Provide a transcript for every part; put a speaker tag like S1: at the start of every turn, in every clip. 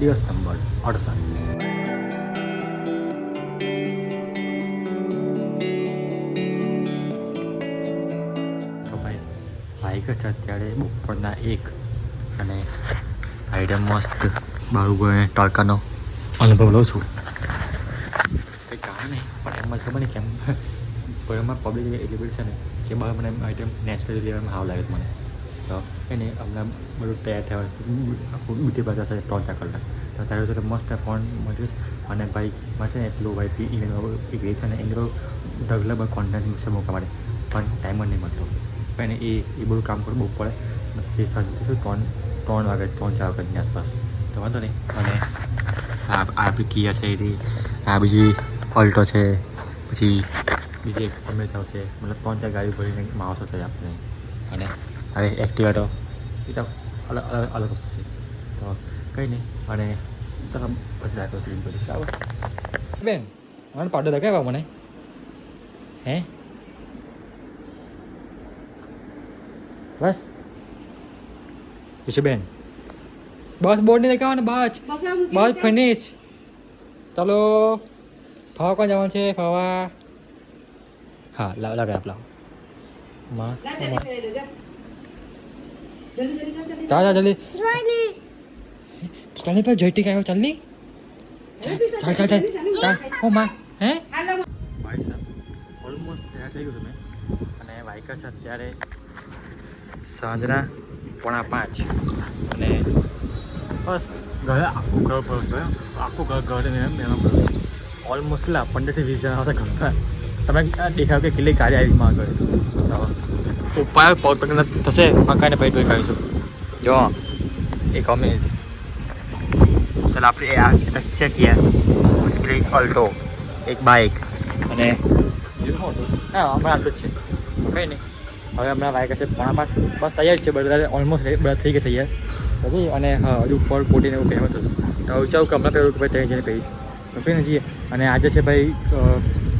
S1: દિવસ નંબર અડસઠ. બાઇક જ અત્યારે બપોરના એક અને આઈટમ મસ્ત બાળુગોળે તડકાનો અનુભવ લઉં છું. કંઈ કારણ નહીં, પણ એમાં ખબર નહીં કેમ. પણ પબ્લિક એટલી બધી છે ને, કે બહાર મને આઈટમ નેચરલી લેવામાં સારું લાગે મને. તો એને હમણાં બધું તૈયાર થયા છે આખું બ્યુટી પાછા છે ત્રણ ચાર કલાક તો તારે જોડે મસ્ત ફોન મળીશ અને બાઇકમાં છે ને પેલું વાઈપી ઇવેન્ટ એક એ છે ને એની તો ઢગલા બધા કોન્ટેન્ટ છે મૂકવા માટે પણ ટાઈમ જ નહીં મળતો પણ એ એ બધું કામ કરવું બહુ પડે જે સાંજે જઈશું ત્રણ ત્રણ વાગે ત્રણ ચાર વાગ્યાની આસપાસ તો વાંધો નહીં અને આ આપણી કિયા છે એની આ બીજી ઓલ્ટો છે પછી બીજી એક અમેઝ આવશે મતલબ ત્રણ ચાર ગાડી ભરીને માણસો છે આપણે અને તો એ તો અલગ અલગ અલગ છે તો કંઈ નહીં અને ચાલો પછી રાખો સીન પછી બરાબર બેન મને પાડો લગાવ્યા મને હે બસ પછી બેન બસ બોર્ડ નહીં લગાવવાનું બસ બસ ફિનિશ ચાલો ફાવા કોણ જવાનું છે ફાવા હા લાવ લગાવ લાવમાં ચાલ જલ્દી. ચાલ પર જયટી આવ્યો ચાલની ચાલ ચાલ ચાલ. ચાલ. હો માં હે? ભાઈ સાહેબ ઓલમોસ્ટ તૈયાર થઈ ગયું છે મેં. અને વાઇકર છે અત્યારે સાંજના પોણા પાંચ. અને બસ ઘરે આખું ઘર પર આખું ઘર ઘરે મેં એમાં છું. ઓલમોસ્ટ કેટલા પંદરથી વીસ જણા હશે ઘરમાં. તમે દેખાવ કે કેટલી ગાડી આવી માં આગળ. ઉપાય પગ થશે, મકાઈને ભાઈ ધોઈ કાઢીશું જો, એક અમેઝ ચાલ, આપણે આ છે ક્યાં પછી પેલી અલ્ટો, એક બાઇક અને હા હમણાં આટલું જ છે. કંઈ નહીં. હવે હમણાં બાઇક હશે, પોણા પાંચ બસ તૈયાર છે બધા ઓલમોસ્ટ બધા થઈ ગયા તૈયાર. બધી, અને હા, હજુ ઉપર કોટીને એવું પહેરવું હતું. તો વિચારું કે હમણાં પહેરું કે ભાઈ ત્યાં જઈને પહેરીશ તો પહેરીને જઈએ. અને આજે છે ભાઈ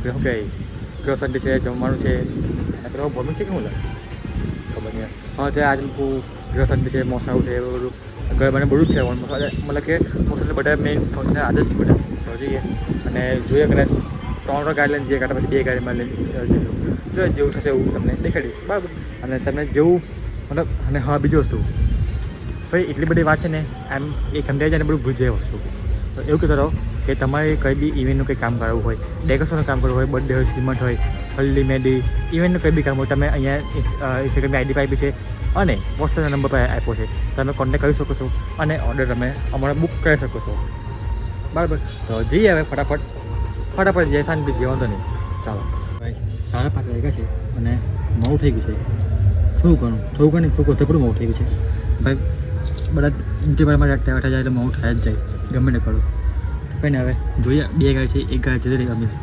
S1: પેલું શું કહેવાય? ગ્રોસરી છે, જમવાનું છે. અને પેલો ભરવું છે કે હું લે ખબર નહીં હા આજે મૂકું ગ્રોસરી છે મોસાળું છે એવું બધું. ઘરે મને બધું જ છે મતલબ કે મોસ્ટલી બધા મેઇન ફંક્શન આજે જ છે બધા. જઈએ. અને જોઈએ કદાચ ત્રણ ત્રણ ગાડી લઈને જઈએ, કાંટા પછી બે ગાડીમાં લઈને જઈશું જો જેવું થશે એવું તમને દેખાડીશ બરાબર? અને તમને જેવું મતલબ, અને હા, બીજી વસ્તુ. ભાઈ, એટલી બધી વાત છે ને, એમ એ સમજાય જાય ને, બધું ભૂલી જાય વસ્તુ. તો એવું કહેતો રહો કે તમારે કંઈ બી ઇવેન્ટનું કંઈ કામ કરાવવું હોય ડેકોરેશનનું કામ કરવું હોય, બર્થડે હોય સિમેન્ટ હોય હલ્દી મેદી ઇવેન્ટનું કંઈ બી કામ હોય તમે અહીંયા ઇન્સ્ટાગ્રામની આઈડી પર આપી છે અને પોસ્ટરના નંબર પર આપ્યો છે, તમે કોન્ટેક્ટ કરી શકો છો અને ઓર્ડર તમે અમારા બુક કરી શકો છો. બરાબર? તો જઈએ હવે ફટાફટ. ફટાફટ જઈએ શાંતિ જઈએ, વાંધો નહીં. ચાલો. ભાઈ, સાડા પાંચ વાગ્યા છે અને મોડું થઈ ગયું છે. શું ઘણું થોડું ઘણું, થોડું વધુ મોડું થઈ ગયું છે. ભાઈ, બધા બ્યુટી પાર્લરમાં બેઠા જાય એટલે મોડું થાય જ જાય. ગમે ને કરું. કંઈ હવે જોઈએ, બે ગાડી છે, એક ગાડી જતી રહી મીન્સ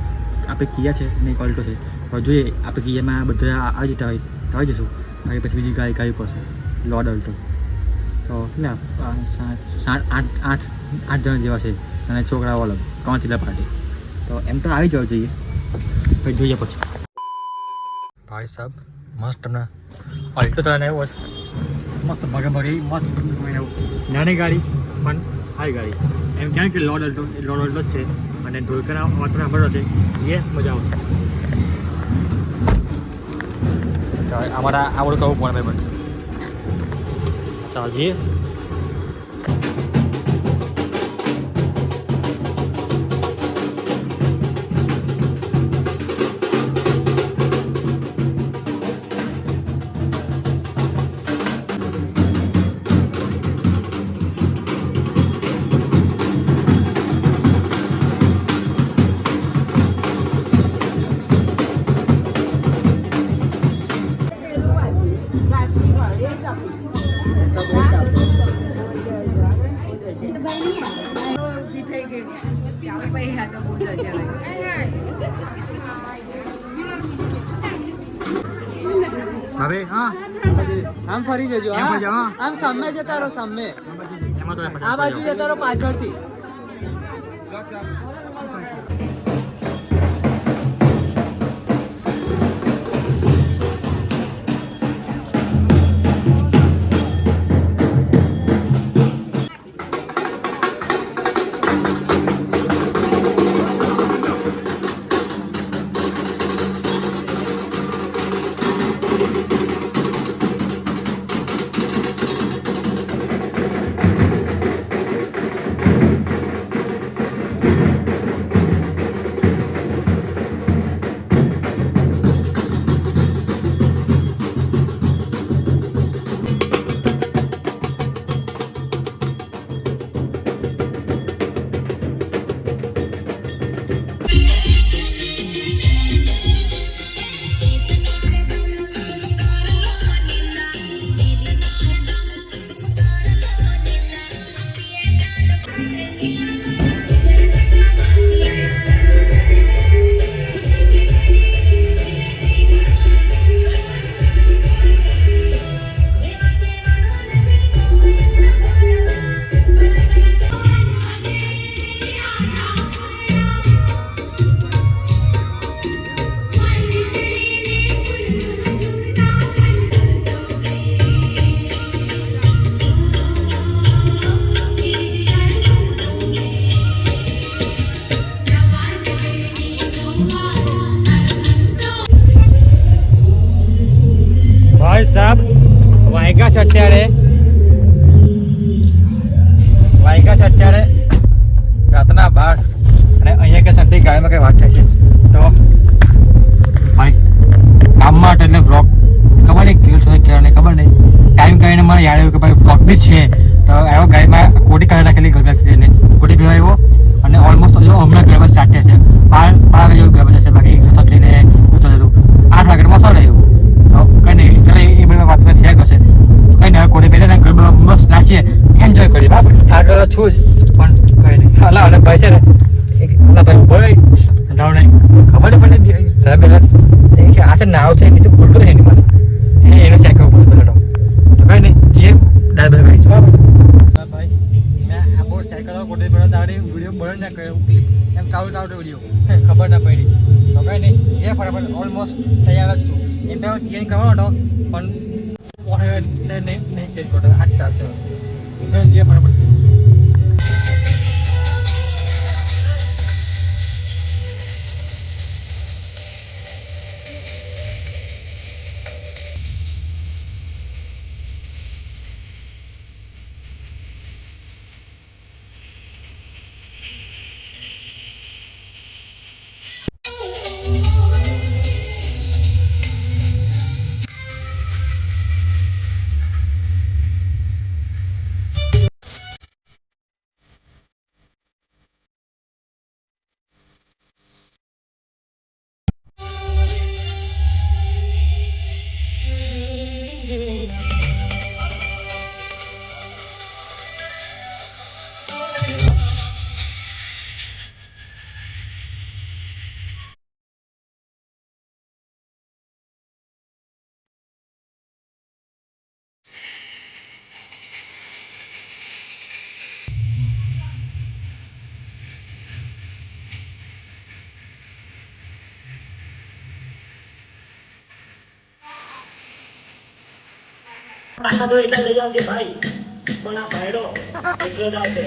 S1: આપણે કિયા છે ને ઓલ્ટો છે. હવે જોઈએ આપણે કિયામાં બધા આવી જતા હોય તો આવી જઈશું બાકી પછી બીજી ગાડી ગાડી પડશે લોડ ઓલ્ટો તો કેટલા? સાત. આઠ આઠ આઠ જણ જેવા છે. અને છોકરાઓ અલગ. ત્રણ ચીલા પાર્ટી. તો એમ તો આવી જવું જોઈએ. પછી જોઈએ પછી. ભાઈ સાહેબ મસ્ત તમને અલ્ટો ચલાવીને આવ્યો છે મસ્ત ભગે ભગે મસ્ત નાની ગાડી પણ હાઈ ગાડી. એમ ક્યાં કે લોડ અલ્ટો એ લોડ અલ્ટો જ છે. અને ઢોલકાના અવાજ પણ સાંભળ્યો છે. એ મજા આવશે. અમારા આવડું કહું પણ ભાઈ ચાલ જઈએ હવે હા.
S2: આમ ફરી જજો. આમ સામે જતા રહો સામે.
S1: એમાં તો
S2: આ બાજુ જતા રહો પાછળથી.
S1: ભાઈ સાહેબ વાયગા છે અત્યારે. વાયગા છે અત્યારે. રાતના બાર. અને અહીંયા કે સંતી ગાયમાં કઈ વાત થાય છે. તો, ભાઈ કામ માટે એટલે બ્લોગ ખબર નહીં કેવું છે, કેવું ખબર નહીં. ટાઈમ કરીને મને યાદ આવ્યું કે ભાઈ બ્લોગ બી છે. તો એવો ગાયમાં કોટી કાઢી નાખેલી ગરબા એને કોટી પીવા આવ્યો અને ઓલમોસ્ટ હજુ હમણાં ગરબા સ્ટાર્ટ થયા છે બાર બાર વાગે જેવું ગરબા છે બાકી સત્રીને ઉતરેલું આઠ વાગે મસાલો આવ્યું તો કઈ નહીં ચાલો એ બધી વાત થયા કરશે કઈ નહીં હવે કોટી પહેલા ગરબા મસ્ત નાચીએ એન્જોય કરીએ બાપ થાકેલો છું જ પણ કઈ નહીં અલા અલગ ભાઈ છે ને એક અલા ભાઈ ભાઈ જાવ નહીં ખબર નહીં સાહેબ પહેલા કે આ છે નાવ છે નીચે ઉલટું છે એની મને. એ એનો ચેક કરવું પડશે પહેલા તો કઈ નહીં જે ડાયબર કરી છે ભાઈ મેં આ બોર્ડ ચેક કરવા કોટી પડે તારે વીડિયો બંધ ના કર્યો. એમ ચાલુ ચાલુ વીડિયો. ખબર ના પડી. તો કઈ નહીં જે ફટાફટ. ઓલમોસ્ટ તૈયાર જ છું. એમ બે ચેન્જ કરવાનો હતો પણ નહીં ચેન્જ કરતો. આજ ચાલશે જે ફટાફટ.
S3: પાછા તો એટલે લઈ આવજે ભાઈ. પણ આ ભાઈડો? એટલો જ આવશે.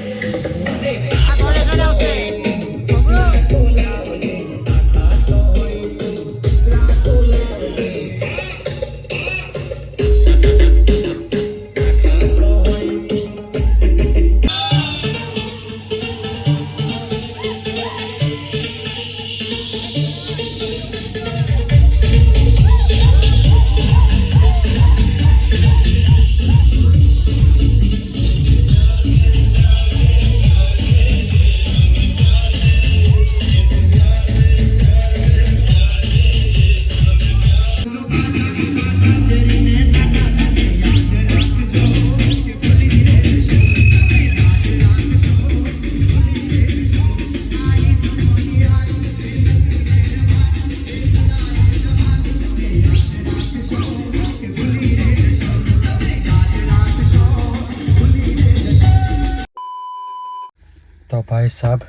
S1: સાહેબ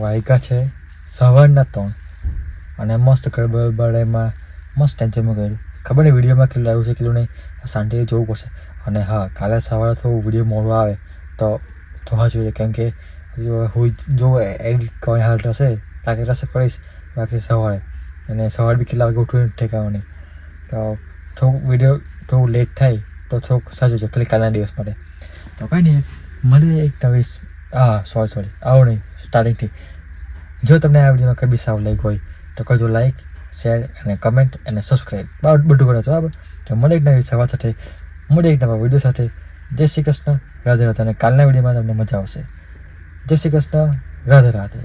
S1: વાયકા છે, સવારના ત્રણ. અને મસ્ત ગરબામાં મસ્ત ટેન્શનમાં ગયેલું. ખબર નહીં વિડીયોમાં કેટલું આવ્યું છે કેટલું નહીં. શાંતિથી જોવું પડશે. અને હા, કાલે સવારે થોડું વીડિયો મોડો આવે, તો જોવા જોઈએ. કેમ કે હું જો એડિટ કરવાની હાલત હશે, બાકી રસે કરીશ બાકી સવારે. અને સવારે બી કેટલા વાગે ઉઠવું ઠેકાવાની તો થોડુંક વીડિયો થોડું લેટ થાય, તો થોડુંક સાચું છે, ખાલી કાલના દિવસ માટે. તો કાંઈ નહીં, મળીએ એક નવી હા સોરી સોરી આવો નહીં સ્ટાર્ટિંગથી જો તમને આ વિડીયોમાં કંઈ બી સાવ લાઈક હોય, તો કરજો લાઈક શેર અને કમેન્ટ અને સબસ્ક્રાઈબ બધું કરો છો, બરાબર? તો મળે એક નવી સવાર સાથે મળે એક નવા વીડિયો સાથે જય શ્રી કૃષ્ણ, રાધે રાધે. અને કાલના વિડીયોમાં તમને મજા આવશે. જય શ્રી કૃષ્ણ, રાધે રાધે.